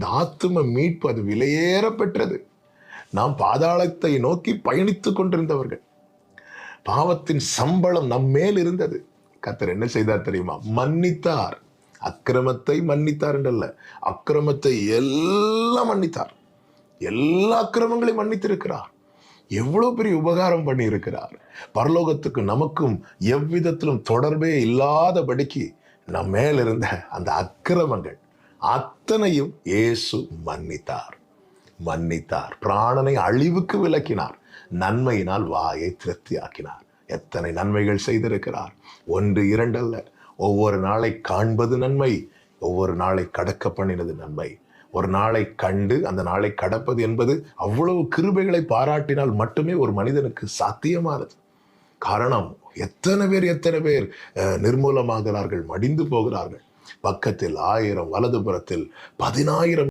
இந்த ஆத்தும மீட்பு அது விலையேற பெற்றது நாம் பாதாளத்தை நோக்கி பயணித்துக் கொண்டிருந்தவர்கள். பாவத்தின் சம்பளம் நம்மேல் இருந்தது. கத்தர் என்ன செய்தார் தெரியுமா? மன்னித்தார். அக்கிரமத்தை மன்னித்தார் என்றல்ல. அக்கிரமத்தை எல்லாம் மன்னித்தார். எல்லா அக்கிரமங்களையும் மன்னித்திருக்கிறார். எவ்வளோ பெரிய உபகாரம் பண்ணியிருக்கிறார். பரலோகத்துக்கு நமக்கும் எவ்விதத்திலும் தொடர்பே இல்லாதபடிக்கு நம்ம மேலிருந்த அந்த அக்கிரமங்கள் அத்தனையும் இயேசு மன்னித்தார். மன்னித்தார். பிராணனை அழிவுக்கு விளக்கினார் நன்மையினால் வாயை திருப்தியாக்கினார். எத்தனை நன்மைகள் செய்திருக்கிறார். ஒன்று இரண்டல்ல. ஒவ்வொரு நாளை காண்பது நன்மை ஒவ்வொரு நாளை கடக்க பண்ணினது நன்மை. ஒரு நாளை கண்டு அந்த நாளை கடப்பது என்பது அவ்வளவு கிருபைகளை பாராட்டினால் மட்டுமே ஒரு மனிதனுக்கு சாத்தியமானது. காரணம் எத்தனை பேர் எத்தனை பேர் நிர்மூலமாகிறார்கள் மடிந்து போகிறார்கள். பக்கத்தில் ஆயிரம் வலதுபுறத்தில் பதினாயிரம்